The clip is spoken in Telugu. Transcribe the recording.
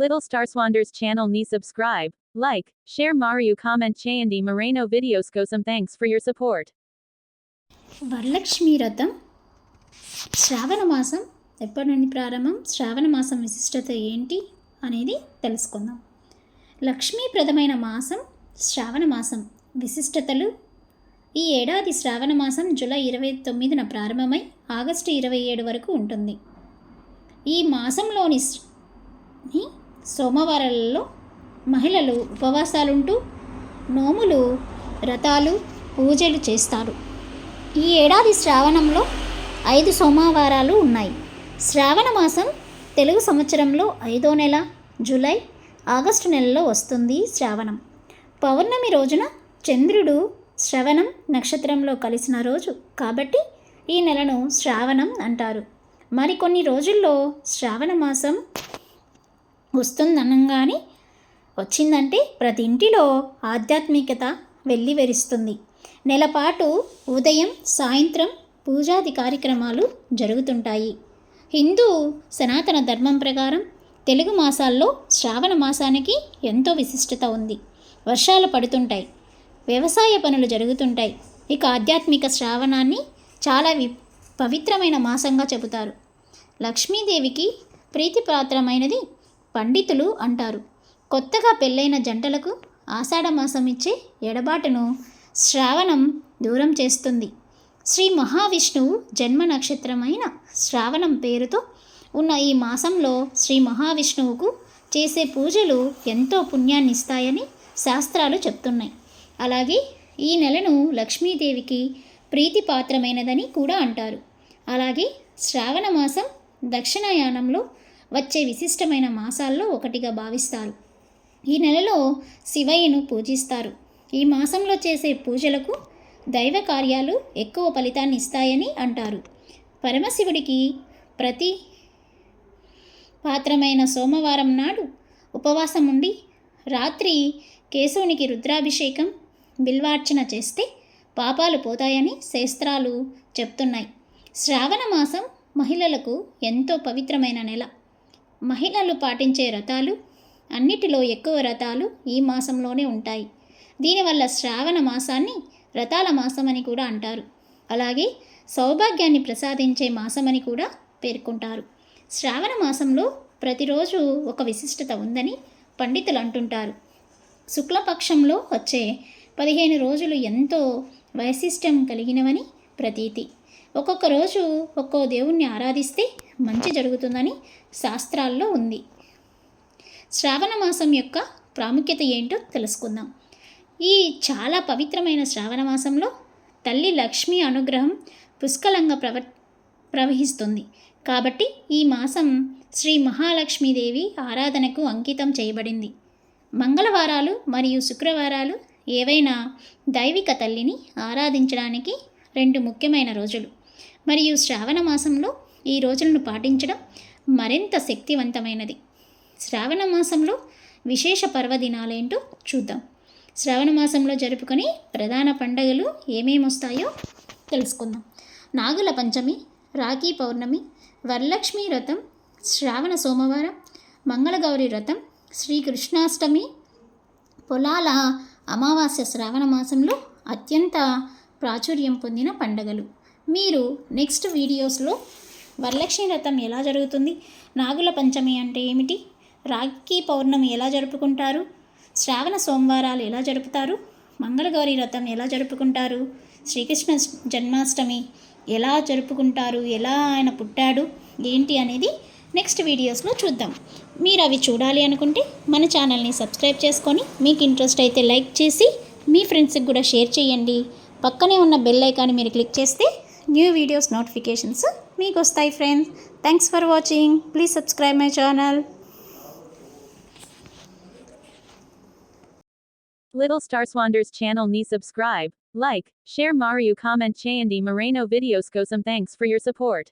Little Starswander's channel ni subscribe, like, share Mario comment చేయండి Moreno videos కోసం thanks for your support. Varalakshmi రథం శ్రావణ మాసం ఎప్పటి నుండి ప్రారంభం శ్రావణ మాసం విశిష్టత ఏంటి అనేది తెలుసుకుందాం. లక్ష్మీప్రదమైన మాసం శ్రావణ మాసం విశిష్టతలు. ఈ ఏడాది శ్రావణ మాసం జూలై ఇరవై తొమ్మిదిన ప్రారంభమై ఆగస్టు ఇరవై ఏడు వరకు ఉంటుంది. ఈ మాసంలోని సోమవారాలలో మహిళలు ఉపవాసాలుంటూ నోములు వ్రతాలు పూజలు చేస్తారు. ఈ ఏడాది శ్రావణంలో ఐదు సోమవారాలు ఉన్నాయి. శ్రావణ మాసం తెలుగు సంవత్సరంలో ఐదో నెల జూలై ఆగస్టు నెలలో వస్తుంది శ్రావణం. పౌర్ణమి రోజున చంద్రుడు శ్రవణం నక్షత్రంలో కలిసిన రోజు కాబట్టి ఈ నెలను శ్రావణం అంటారు. మరికొన్ని రోజుల్లో శ్రావణ మాసం వస్తుందనగానే వచ్చిందంటే ప్రతి ఇంటిలో ఆధ్యాత్మికత వెల్లివెరుస్తుంది. నెలపాటు ఉదయం సాయంత్రం పూజాది కార్యక్రమాలు జరుగుతుంటాయి. హిందూ సనాతన ధర్మం ప్రకారం తెలుగు మాసాల్లో శ్రావణ మాసానికి ఎంతో విశిష్టత ఉంది. వర్షాలు పడుతుంటాయి. వ్యవసాయ పనులు జరుగుతుంటాయి. ఇక ఆధ్యాత్మిక శ్రావణాన్ని చాలా వి పవిత్రమైన మాసంగా చెబుతారు. లక్ష్మీదేవికి ప్రీతిపాత్రమైనది పండితులు అంటారు. కొత్తగా పెళ్ళైన జంటలకు ఆషాఢ మాసం ఇచ్చే ఎడబాటును శ్రావణం దూరం చేస్తుంది. శ్రీ మహావిష్ణువు జన్మ నక్షత్రమైన శ్రావణం పేరుతో ఉన్న ఈ మాసంలో శ్రీ మహావిష్ణువుకు చేసే పూజలు ఎంతో పుణ్యాన్ని ఇస్తాయని శాస్త్రాలు చెప్తున్నాయి. అలాగే ఈ నెలను లక్ష్మీదేవికి ప్రీతిపాత్రమైనదని కూడా అంటారు. అలాగే శ్రావణ మాసం దక్షిణాయానంలో వచ్చే విశిష్టమైన మాసాల్లో ఒకటిగా భావిస్తారు. ఈ నెలలో శివయ్యను పూజిస్తారు. ఈ మాసంలో చేసే పూజలకు దైవ కార్యాలు ఎక్కువ ఫలితాన్ని ఇస్తాయని అంటారు. పరమశివుడికి ప్రతి పాత్రమైన సోమవారం నాడు ఉపవాసం ఉండి రాత్రి కేశవునికి రుద్రాభిషేకం బిల్వార్చన చేస్తే పాపాలు పోతాయని శాస్త్రాలు చెప్తున్నాయి. శ్రావణ మాసం మహిళలకు ఎంతో పవిత్రమైన నెల. మహిళలు పాటించే వ్రతాలు అన్నిటిలో ఎక్కువ వ్రతాలు ఈ మాసంలోనే ఉంటాయి. దీనివల్ల శ్రావణ మాసాన్ని వ్రతాల మాసమని కూడా అంటారు. అలాగే సౌభాగ్యాన్ని ప్రసాదించే మాసమని కూడా పేర్కొంటారు. శ్రావణ మాసంలో ప్రతిరోజు ఒక విశిష్టత ఉందని పండితులు అంటుంటారు. శుక్లపక్షంలో వచ్చే పదిహేను రోజులు ఎంతో వైశిష్టం కలిగినవని ప్రతీతి. ఒక్కొక్క రోజు ఒక్కో దేవుణ్ణి ఆరాధిస్తే మంచి జరుగుతుందని శాస్త్రాల్లో ఉంది. శ్రావణ మాసం యొక్క ప్రాముఖ్యత ఏంటో తెలుసుకుందాం. ఈ చాలా పవిత్రమైన శ్రావణ మాసంలో తల్లి లక్ష్మి అనుగ్రహం పుష్కలంగా ప్రవ ప్రవహిస్తుంది. కాబట్టి ఈ మాసం శ్రీ మహాలక్ష్మీదేవి ఆరాధనకు అంకితం చేయబడింది. మంగళవారాలు మరియు శుక్రవారాలు ఏవైనా దైవిక తల్లిని ఆరాధించడానికి రెండు ముఖ్యమైన రోజులు. మరియు శ్రావణ మాసంలో ఈ రోజులను పాటించడం మరింత శక్తివంతమైనది. శ్రావణ మాసంలో విశేష పర్వదినాలేంటో చూద్దాం. శ్రావణ మాసంలో జరుపుకొని ప్రధాన పండగలు ఏమేమి వస్తాయో తెలుసుకుందాం. నాగుల పంచమి రాఖీ పౌర్ణమి వరలక్ష్మి వ్రతం శ్రావణ సోమవారం మంగళగౌరి వ్రతం శ్రీకృష్ణాష్టమి పొలాల అమావాస్య శ్రావణ మాసంలో అత్యంత ప్రాచుర్యం పొందిన పండగలు. మీరు నెక్స్ట్ వీడియోస్లో వరలక్ష్మి వ్రతం ఎలా జరుగుతుంది నాగుల పంచమి అంటే ఏమిటి రాఖీ పౌర్ణమి ఎలా జరుపుకుంటారు శ్రావణ సోమవారాలు ఎలా జరుపుతారు మంగళగౌరి వ్రతం ఎలా జరుపుకుంటారు శ్రీకృష్ణ జన్మాష్టమి ఎలా జరుపుకుంటారు ఎలా ఆయన పుట్టాడు ఏంటి అనేది నెక్స్ట్ వీడియోస్లో చూద్దాం. మీరు అవి చూడాలి అనుకుంటే మన ఛానల్ని సబ్స్క్రైబ్ చేసుకొని మీకు ఇంట్రెస్ట్ అయితే లైక్ చేసి మీ ఫ్రెండ్స్కి కూడా షేర్ చేయండి. పక్కనే ఉన్న బెల్ ఐకాన్ మీరు క్లిక్ చేస్తే న్యూ వీడియోస్ నోటిఫికేషన్స్ మీకు వస్తాయి friends thanks for watching please subscribe my channel Little Star Swanders channel ni subscribe, like, share Mario comment చేయండి Moreno videos కోసం thanks for your support.